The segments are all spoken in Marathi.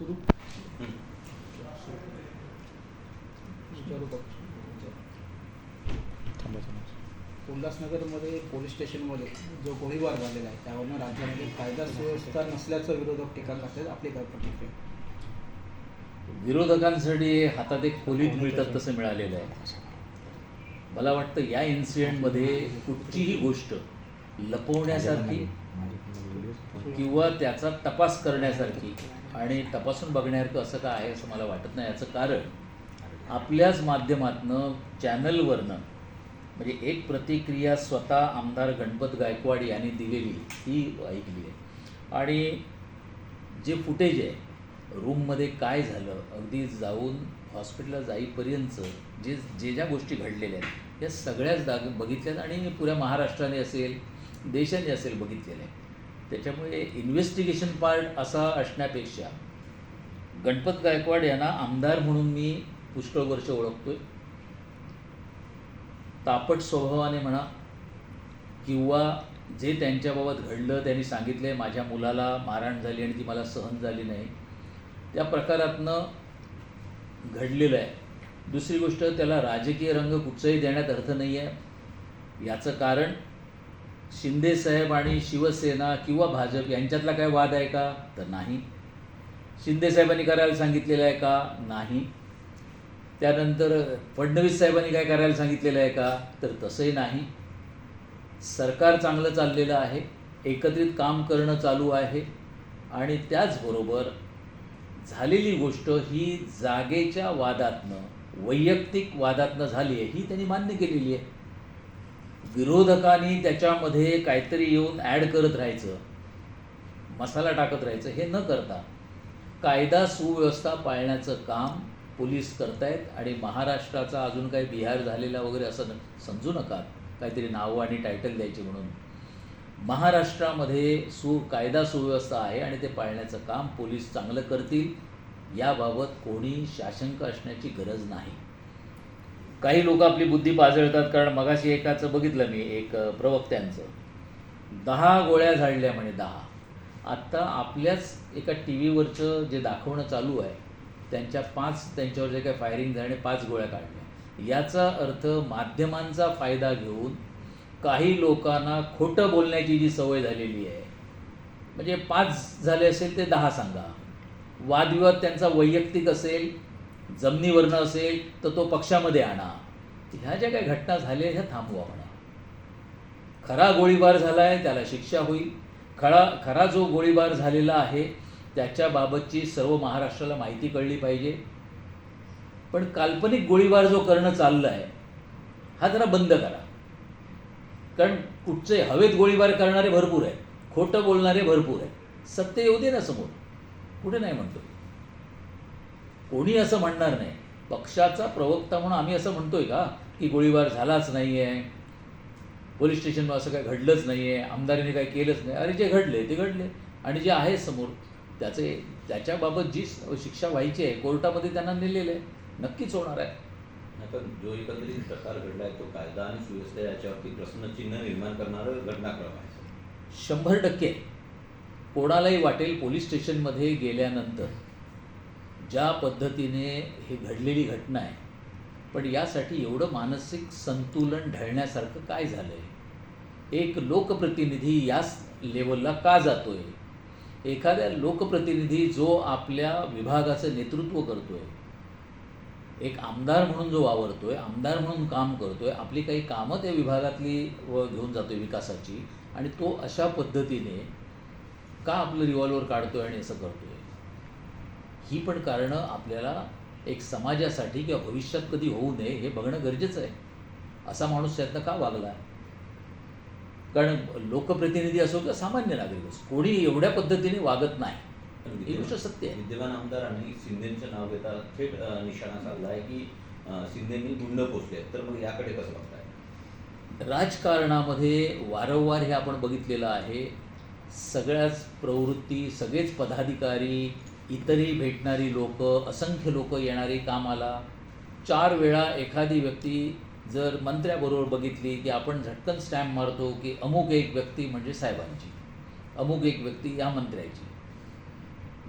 सुरू? उल्हासनगरमध्ये पोलीस स्टेशनमध्ये जो गोळीबार झालेला आहे त्यावरनं राज्यामध्ये कायदा सुव्यवस्था नसल्याचं विरोधक टीका करतात आपली काय प्रतिक्रिया? विरोधकांसाठी हातात एक खोलीत मिळतात तसं मिळालेलं आहे. मला वाटतं या इन्सिडेंटमध्ये कुठचीही गोष्ट लपवण्यासारखी किंवा त्याचा तपास करण्यासारखी. आणि तपासून बघण्यासारखं असं काय आहे असं मला वाटत नाही. याचं कारण आपल्याच माध्यमातनं चॅनलवरनं म्हणजे एक प्रतिक्रिया स्वतः आमदार गणपत गायकवाड यांनी दिलेली ती ऐकली आहे. आणि जे फुटेज आहे रूममध्ये काय झालं अगदी जाऊन हॉस्पिटलला जाईपर्यंत जे जे ज्या गोष्टी घडलेल्या आहेत या सगळ्याच दाग बघितल्यात आणि पुऱ्या महाराष्ट्राने असेल देशाने असेल बघितलेलं. आहे त्याच्यामुळे इन्व्हेस्टिगेशन पार्ट असा असण्यापेक्षा गणपत गायकवाड यांना आमदार म्हणून मी पुष्कळ वर्ष ओळखतोय. तापट स्वभावाने म्हणा किंवा जे त्यांच्याबाबत घडलं त्यांनी सांगितले माझ्या मुलाला मारहाण झाली आणि ती मला सहन झाली नाही त्या प्रकारातनं घडलेलं आहे. दुसरी गोष्ट त्याला राजकीय रंग कुठचाही देण्यात अर्थ नाही आहे याचं कारण शिंदे साहेब आणि शिवसेना किंवा भाजप यांच्यातला काय वाद आहे का? तर नाही. शिंदे साहेबांनी करायला सांगितलेलं आहे का? नाही. त्यानंतर फडणवीस साहेबांनी काय करायला सांगितलेलं आहे का? तर तसंही नाही. सरकार चांगलं चाललेलं आहे. एकत्रित काम करणं चालू आहे. आणि त्याचबरोबर झालेली गोष्ट ही जागेच्या वादातनं वैयक्तिक वादातनं झाली आहे ही त्यांनी मान्य केलेली आहे. विरोधकांनी त्याच्यामध्ये काहीतरी येऊन ॲड करत राहायचं मसाला टाकत राहायचं हे न करता कायदा सुव्यवस्था पाळण्याचं काम पोलीस करतायत आणि महाराष्ट्राचा अजून काही बिहार झालेला वगैरे असं न समजू नका. काहीतरी नावं आणि टायटल द्यायचे म्हणून. महाराष्ट्रामध्ये सु कायदा सुव्यवस्था आहे आणि ते पाळण्याचं काम पोलीस चांगलं करतील याबाबत कोणी शाशंक असण्याची गरज नाही. काही लोक आपली बुद्धी पाजळतात कारण मगाशी एकाचं बघितलं मी एक प्रवक्त्यांचं. दहा गोळ्या झाडल्या म्हणे दहा. आत्ता आपल्याच एका टी व्हीवरचं जे दाखवणं चालू आहे त्यांच्या पाच त्यांच्यावर जे काही फायरिंग झाले पाच गोळ्या काढल्या. याचा अर्थ माध्यमांचा फायदा घेऊन काही लोकांना खोटं बोलण्याची जी सवय झालेली आहे म्हणजे पाच झाले असेल ते दहा सांगा. वादविवाद त्यांचा वैयक्तिक असेल जमिनीवरनं असेल तर तो पक्षामध्ये आणा. ह्या ज्या काही घटना झाल्या ह्या थांबवा म्हणा. खरा गोळीबार झाला आहे त्याला शिक्षा होईल. खरा खरा जो गोळीबार झालेला आहे त्याच्याबाबतची सर्व महाराष्ट्राला माहिती कळली पाहिजे. पण काल्पनिक गोळीबार जो करणं चाललं आहे हा जरा बंद करा. कारण कुठचे हवेत गोळीबार करणारे भरपूर आहेत खोटं बोलणारे भरपूर आहेत. सत्य येऊ दे ना समोर. कुठे नाही म्हणतो. कोणी असं म्हणणार नाही. पक्षाचा प्रवक्ता म्हणून आम्ही असं म्हणतोय का? की गोळीबार झालाच नाही आहे पोलीस स्टेशनवर असं काही घडलंच नाही आहे आमदारांनी काही केलंच नाही. अरे जे घडले ते घडले. आणि जे आहे समोर त्याचे त्याच्याबाबत जी शिक्षा व्हायची आहे कोर्टामध्ये त्यांना नेलेलं आहे. नक्कीच होणार आहे. आता जो एकंदरीत प्रकार घडलाय तो कायदा आणि सुव्यवस्था याच्यावरती प्रश्नचिन्ह निर्माण करणारं घटनाक्रम आहे. शंभर टक्के. कोणालाही वाटेल पोलीस स्टेशनमध्ये गेल्यानंतर. ज्या पद्धतीने ही घडलेली घटना आहे पण यासाठी एवढं मानसिक संतुलन ढळण्यासारखं काय झालं आहे एक लोकप्रतिनिधी याच लेवलला का जातो आहे एखाद्या लोकप्रतिनिधी जो आपल्या विभागाचं नेतृत्व करतो आहे एक आमदार म्हणून जो वावरतो आहे आमदार म्हणून काम करतो आहे आपली काही कामं त्या विभागातली व घेऊन जातो आहे विकासाची आणि तो अशा पद्धतीने का आपलं रिव्हॉल्वर काढतो आहे आणि असं करतोय? ही पण कारणं आपल्याला एक समाजासाठी किंवा भविष्यात कधी होऊ नये हे बघणं गरजेचं आहे. असा माणूस त्यातनं का वागला? कारण लोकप्रतिनिधी असो किंवा सामान्य नागरिक असो कोणी एवढ्या पद्धतीने वागत नाही. ही गोष्ट सत्य आहे. विद्यमान आमदारांनी शिंदेचं नाव घेता थेट निशाणा साधला आहे की शिंदेनी गुंड पोचले तर मग याकडे कसं बघताय? राजकारणामध्ये वारंवार हे आपण बघितलेलं आहे. सगळ्याच प्रवृत्ती सगळेच पदाधिकारी इतरही भेटणारी लोक असंख्य लोक येणारी कामाला. चार वेळा एखादी व्यक्ती जर मंत्र्याबरोबर बघितली की आपण झटकन स्टॅम्प मारतो की अमुक एक व्यक्ती म्हणजे साहेबांची अमुक एक व्यक्ती या मंत्र्याची.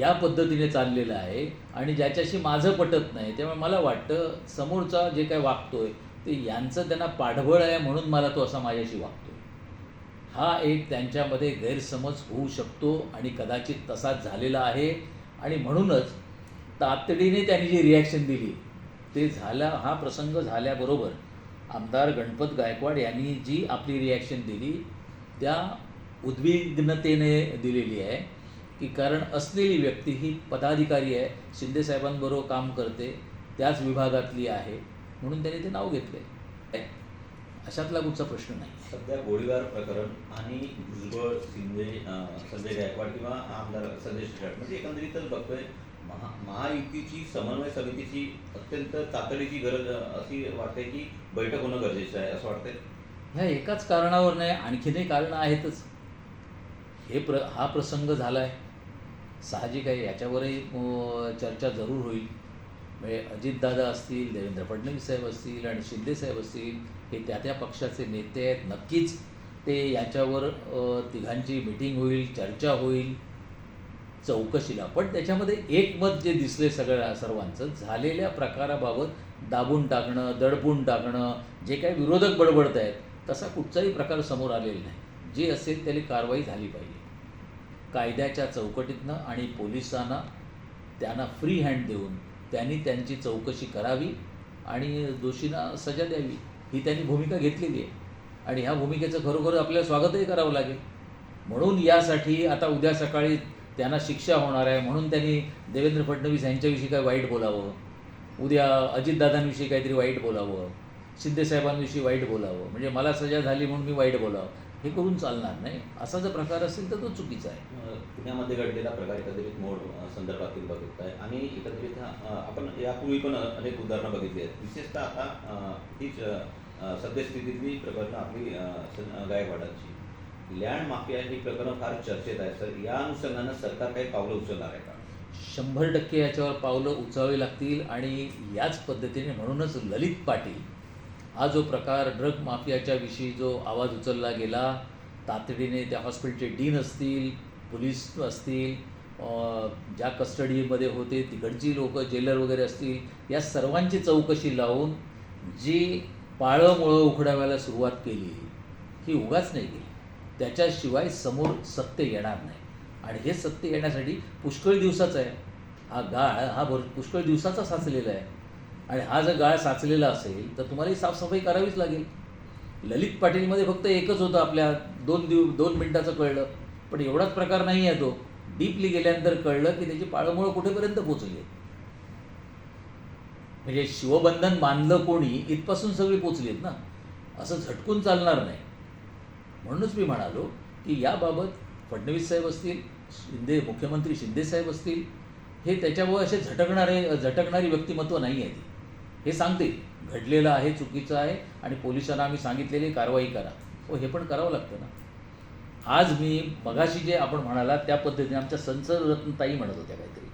या पद्धतीने चाललेलं आहे आणि ज्याच्याशी माझं पटत नाही त्यामुळे मला वाटतं समोरचा जे काय वागतोय ते यांचं त्यांना पाठबळ आहे म्हणून मला तो असा माझ्याशी वागतोय. हा एक त्यांच्यामध्ये गैरसमज होऊ शकतो आणि कदाचित तसाच झालेला आहे. आणि म्हणूनच तातडीने त्यांनी जी रिॲक्शन दिली ते झाला हा प्रसंग झाल्याबरोबर आमदार गणपत गायकवाड यांनी जी आपली रिॲक्शन दिली त्या उद्विग्नतेने दिलेली आहे की कारण असलेली व्यक्ती ही पदाधिकारी आहे शिंदेसाहेबांबरोबर काम करते त्याच विभागातली आहे म्हणून त्यांनी ते नाव घेतलं अशातला कुठचा प्रश्न नाही. सध्या गोळीबार प्रकरण आणि भुजबळ शिंदे संजय गायकवाड किंवा आमदार संजय शिरसाट म्हणजे एकंदरीतच बघतोय महा महायुतीची समन्वय समितीची अत्यंत तातडीची गरज अशी वाटते की बैठक होणं गरजेचं आहे असं वाटतंय? ह्या एकाच कारणावर नाही आणखीनही कारणं आहेतच. हे प्र हा प्रसंग झाला आहे साहजिक आहे याच्यावरही चर्चा जरूर होईल. म्हणजे अजितदादा असतील देवेंद्र फडणवीस साहेब असतील आणि शिंदेसाहेब असतील हे त्या त्या पक्षाचे नेते आहेत. नक्कीच ते याच्यावर तिघांची मिटिंग होईल चर्चा होईल चौकशीला पण त्याच्यामध्ये एक मत जे दिसले सगळ्या सर्वांचं झालेल्या प्रकाराबाबत दाबून टाकणं दडपून टाकणं जे काही विरोधक बडबडत आहेत तसा कुठचाही प्रकार समोर आलेला नाही. जे असेल त्याला कारवाई झाली पाहिजे. कायद्याच्या चौकटीतनं आणि पोलिसांना त्यांना फ्री हँड देऊन त्यांनी त्यांची चौकशी करावी आणि दोषींना सजा द्यावी ही त्यांनी भूमिका घेतलेली आहे. आणि ह्या भूमिकेचं खरोखर आपल्याला स्वागतही करावं लागेल. म्हणून यासाठी आता उद्या सकाळी त्यांना शिक्षा होणार आहे म्हणून त्यांनी देवेंद्र फडणवीस यांच्याविषयी काय वाईट बोलावं. उद्या अजितदादांविषयी काहीतरी वाईट बोलावं. शिंदेसाहेबांविषयी वाईट बोलावं. म्हणजे मला सजा झाली म्हणून मी वाईट बोलावं. हे करून चालणार नाही. असा जर प्रकार असेल तर तो चुकीचा आहे. पुण्यामध्ये घडलेला प्रकार एकंदरीत मोड संदर्भातील बघितला आहे आणि एकंदरीत अं, आपण यापूर्वी पण अनेक उदाहरणं बघितली आहेत. विशेषतः आता हीच सद्यस्थितीतली प्रकरणं आपली गायकवाडांची. लँड माफिया ही प्रकरणं फार चर्चेत आहे सर. या अनुषंगानं सरकार काही पावलं उचलणार आहे का? शंभर टक्के याच्यावर पावलं उचलावी लागतील आणि याच पद्धतीने म्हणूनच ललित पाटील हा जो प्रकार ड्रग माफियाच्या विषयी जो आवाज उचलला गेला तातडीने त्या हॉस्पिटलचे डीन असतील पोलीस असतील ज्या कस्टडीमध्ये होते तिकडची लोक जेलर वगैरे असतील या सर्वांची चौकशी लावून जी पाळंमुळं उखडाव्याला सुरुवात केली ही उगाच नाही केली. त्याच्याशिवाय समोर सत्य येणार नाही. आणि हे सत्य येण्यासाठी पुष्कळ दिवसाचं आहे. हा गाळ हा भर पुष्कळ दिवसाचा साचलेला आहे. आणि हा जर गाळ साचलेला असेल तर तुम्हाला ही साफसफाई करावीच लागेल. ललित पाटीलमध्ये फक्त एकच होतं आपल्या दोन दिव दोन मिनिटाचं कळलं. पण एवढाच प्रकार नाही आहे तो. डीपली गेल्यानंतर कळलं की त्याची पाळमुळं कुठेपर्यंत पोचली म्हणजे शिवबंधन बांधलं कोणी इथपासून सगळी पोचली आहेत ना? असं झटकून चालणार नाही. म्हणूनच मी म्हणालो की याबाबत फडणवीस साहेब असतील शिंदे मुख्यमंत्री शिंदे साहेब असतील हे त्याच्यामुळे असे झटकणारे झटकणारी व्यक्तिमत्व नाही आहे ती. हे सांगते. घडलेलं आहे चुकीचं आहे आणि पोलिसांना आम्ही सांगितलेली कारवाई करा. हो हे पण करावं लागतं ना. आज मी मगाशी जे आपण म्हणाला त्या पद्धतीने आमच्या संसदरत्नताई म्हणत होत्या काहीतरी.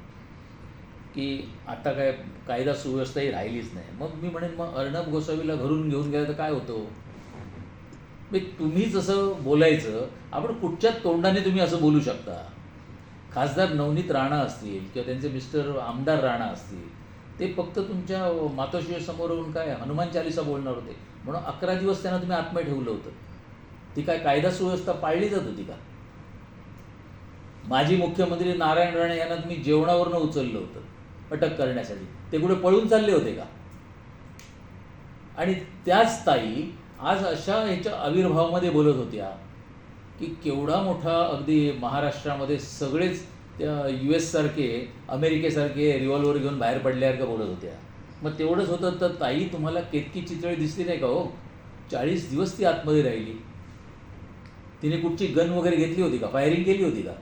की आता काय कायदा सुव्यवस्थाही राहिलीच नाही. मग मी म्हणेन मग अर्णब गोसावीला घरून घेऊन गेलं तर काय होतं? मी तुम्ही जसं बोलायचं आपण कुठच्या तोंडाने तुम्ही असं बोलू शकता. खासदार नवनीत राणा असतील किंवा त्यांचे मिस्टर आमदार राणा असतील ते फक्त तुमच्या मातोश्री येऊन काय हनुमान चालिसा बोलणार होते. म्हणून अकरा दिवस त्यांना तुम्ही आत्मय ठेवलं होतं. ती काय कायदा सुव्यवस्था पाळली जात होती का? माजी मुख्यमंत्री नारायण राणे यांना तुम्ही जेवणावरनं उचललं होतं अटक करण्यासाठी. ते कुठे पळून चालले होते का? आणि त्याच ताई आज अशा ह्याच्या आविर्भावामध्ये बोलत होत्या की केवढा मोठा अगदी महाराष्ट्रामध्ये सगळेच त्या यू एससारखे अमेरिकेसारखे रिव्हॉल्वर घेऊन बाहेर पडल्यासारखं बोलत होत्या. मग तेवढंच होतं तर ताई तुम्हाला केतकी चितळी दिसली नाही का हो? चाळीस दिवस ती आतमध्ये राहिली. तिने कुठची गन वगैरे घेतली होती का? फायरिंग केली होती का?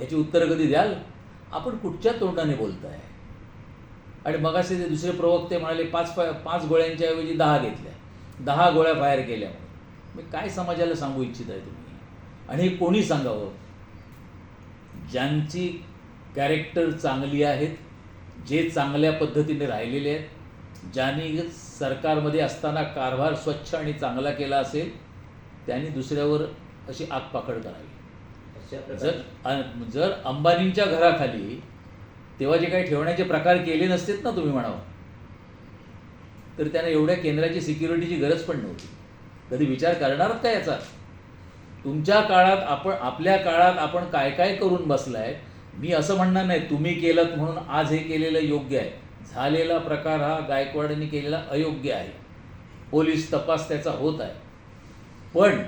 याची उत्तरं कधी द्याल? आपण कुठच्या तोंडाने बोलताय? आणि मगाशी ते दुसरे प्रवक्ते म्हणाले पाच फाय पाच गोळ्यांच्या ऐवजी दहा घेतल्या. दहा गोळ्या फायर केल्या मग मी काय समाजाला सांगू इच्छित आहे तुम्ही? आणि हे कोणी सांगावं? ज्यांची कॅरेक्टर चांगली आहेत जे चांगल्या पद्धतीने राहिलेले आहेत ज्यांनी सरकारमध्ये असताना कारभार स्वच्छ आणि चांगला केला असेल त्यांनी दुसऱ्यावर अशी आगपाखड करावी. जर जर अंबानींच्या घराखाली तेव्हा जे काही ठेवण्याचे प्रकार केले नसतेत ना तुम्ही म्हणावं तर त्यांना एवढ्या केंद्राची सिक्युरिटीची गरज पण नव्हती. कधी विचार करणार का याचा? तुमच्या काळात आपण आपल्या काळात आपण काय काय करून बसलाय मी असं म्हणणार नाही तुम्ही केलं म्हणून आज हे केलेलं योग्य आहे. झालेला प्रकार हा गायकवाडांनी केलेला अयोग्य आहे. पोलीस तपास त्याचा होत आहे. पण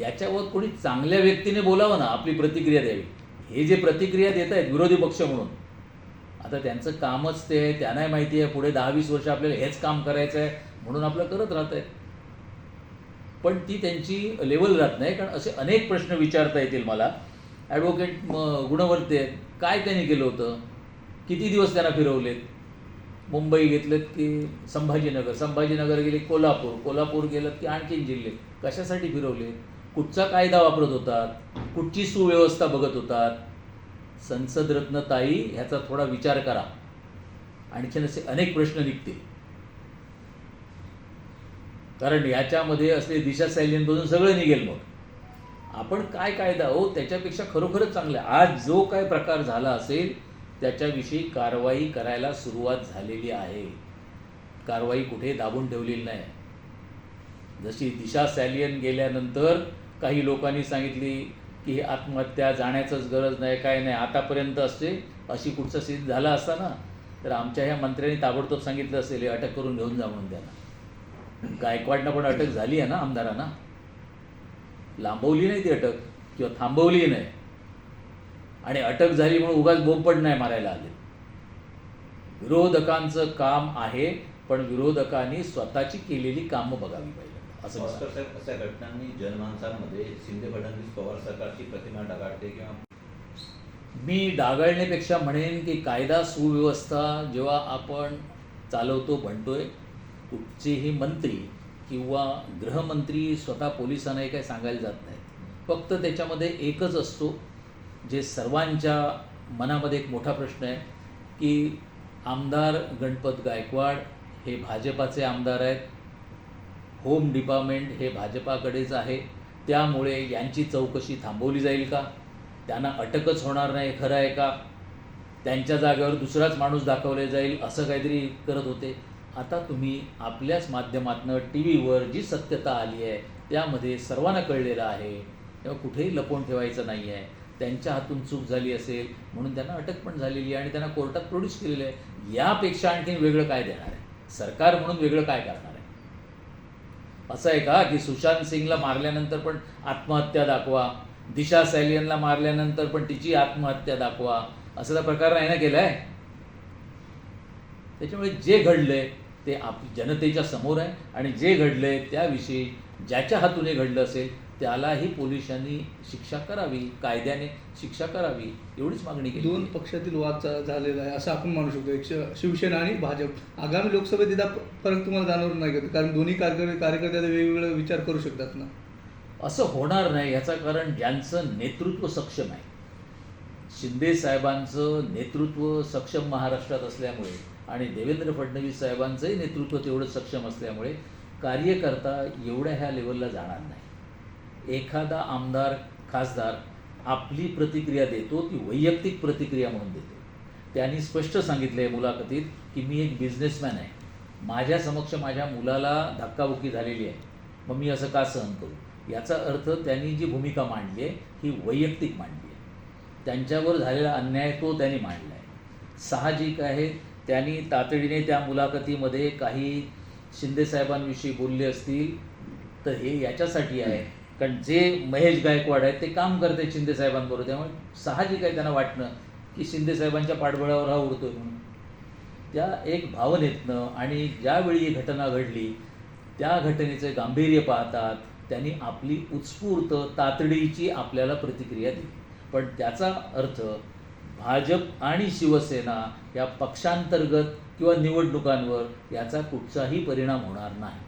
याच्यावर कोणी चांगल्या व्यक्तीने बोलावं ना आपली प्रतिक्रिया द्यावी. हे जे प्रतिक्रिया देत आहेत विरोधी पक्ष म्हणून आता त्यांचं कामच ते आहे त्यांनाही माहिती आहे पुढे दहा वीस वर्ष आपल्याला हेच काम करायचं आहे म्हणून आपलं करत राहत आहे पण ती त्यांची लेवल राहत नाही. कारण असे अनेक प्रश्न विचारता येतील मला. ॲडव्होकेट गुणवर्ते आहेत काय त्यांनी केलं होतं? किती दिवस त्यांना फिरवलेत? मुंबई घेतलेत की संभाजीनगर? संभाजीनगर गेले कोल्हापूर. कोल्हापूर गेलं की आणखीन जिल्हे. कशासाठी फिरवले कुठचा कायदा वापरत होतात? कुठची सुव्यवस्था बघत होतात? संसदरत्न ताई ह्याचा थोडा विचार करा. आणखीन असे अनेक प्रश्न निघतील. कारण याच्यामध्ये असले दिशा सैलींपासून सगळं निघेल मग. आपण काय कायदा? हो त्याच्यापेक्षा खरोखरच चांगलं आहे. आज जो काय प्रकार झाला असेल त्याच्याविषयी कारवाई करायला सुरुवात झालेली आहे. कारवाई कुठे दाबून ठेवलेली नाही. जशी दिशा सॅलियन गेल्यानंतर काही लोकांनी सांगितली की आत्महत्या जाण्याचंच गरज नाही काय नाही आतापर्यंत असते अशी कुठचं सिद्ध झाला असता ना तर आमच्या ह्या मंत्र्यांनी ताबडतोब सांगितलं असेल हे अटक करून घेऊन जा म्हणून त्यांना. गायकवाडनं पण अटक झाली आहे ना आमदारांना? लांबवली नाही ती अटक किंवा थांबवली नाही. आणि अटक झाली म्हणून उगाच बोंबपट नाही मारायला आले. विरोधकांचं काम आहे पण विरोधकांनी स्वतःची केलेली कामं बघावी पाहिजे. असं अशा घटनांनी जनमानसांमध्ये शिंदे फडणवीस पवार सरकारची प्रतिमा डागाळते किंवा मी डागाळण्यापेक्षा म्हणेन की कायदा सुव्यवस्था जेव्हा आपण चालवतो म्हणतोय कुठचेही मंत्री किंवा गृहमंत्री स्वतः पोलिसांनाही काही सांगायला जात नाहीत. फक्त त्याच्यामध्ये एकच असतो जे सर्वांच्या मनामध्ये एक मोठा प्रश्न आहे की आमदार गणपत गायकवाड हे भाजपाचे आमदार आहेत होम डिपार्टमेंट हे भाजपाकडेच आहे त्यामुळे यांची चौकशी थांबवली जाईल का? त्यांना अटकच होणार नाही खरं आहे का? त्यांच्या जागेवर दुसराच माणूस दाखवले जाईल असं काहीतरी करत होते. आता तुम्ही आपल्याच माध्यमातनं टी व्हीवर जी सत्यता आली आहे त्यामध्ये सर्वांना कळलेलं आहे. तेव्हा कुठेही लपवून ठेवायचं नाही आहे. त्यांच्या हातून चूक झाली असेल म्हणून त्यांना अटक पण झालेली आहे आणि त्यांना कोर्टात प्रोड्यूस केलेलं आहे. यापेक्षा आणखीन वेगळं काय देणार आहे? सरकार म्हणून वेगळं काय करणार आहे? असं आहे का की सुशांत सिंगला मारल्यानंतर पण आत्महत्या दाखवा? दिशा सॅलियनला मारल्यानंतर पण तिची आत्महत्या दाखवा? असा प्रकार नाही ना केलाय. त्याच्यामुळे जे घडलंय ते आप जनतेच्या समोर आहे आणि जे घडलंय त्याविषयी ज्याच्या हातून हे घडलं असेल त्यालाही पोलिसांनी शिक्षा करावी कायद्याने शिक्षा करावी एवढीच मागणी केली दोन पक्षातील वाद झालेला आहे असं आपण म्हणू शकतो. एक शिवसेना आणि भाजप. आगामी लोकसभेत एकदा फरक तुम्हाला जाणवत नाही कारण दोन्ही कार्यकर्ते कार्यकर्ते वेगवेगळे विचार करू शकतात ना? असं होणार नाही याचं कारण ज्यांचं नेतृत्व सक्षम आहे. शिंदे साहेबांचं नेतृत्व सक्षम महाराष्ट्रात असल्यामुळे आणि देवेंद्र फडणवीस साहेबांचंही नेतृत्व तेवढं सक्षम असल्यामुळे कार्यकर्ता एवढ्या ह्या लेवलला जाणार नाही. एखादा आमदार खासदार आपली प्रतिक्रिया देतो ती वैयक्तिक प्रतिक्रिया म्हणून देतो. त्यांनी स्पष्ट सांगितलं आहे मुलाखतीत की मी एक बिझनेसमॅन आहे. माझ्या समक्ष माझ्या मुलाला धक्काबुक्की झालेली आहे. मग मी असं का सहन करू? याचा अर्थ त्यांनी जी भूमिका मांडली आहे ही वैयक्तिक मांडली आहे. त्यांच्यावर झालेला अन्याय तो त्यांनी मांडला आहे साहजिक आहे त्यांनी तातडीने त्या मुलाखतीमध्ये काही शिंदेसाहेबांविषयी बोलले असतील तर हे याच्यासाठी आहे. कारण जे महेश गायकवाड आहेत ते काम करते शिंदेसाहेबांबरोबर त्यामुळे साहजिक आहे त्यांना वाटणं की शिंदेसाहेबांच्या पाठबळावर हा उडतोय म्हणून. त्या एक भावनेतनं आणि ज्यावेळी ही घटना घडली त्या घटनेचे गांभीर्य पाहतात. त्यांनी आपली उत्स्फूर्त तातडीची आपल्याला प्रतिक्रिया दिली. पण त्याचा अर्थ भाजप आणि शिवसेना या पक्षांतर्गत किंवा निवडणुकांवर याचा कुठचाही परिणाम होणार नाही.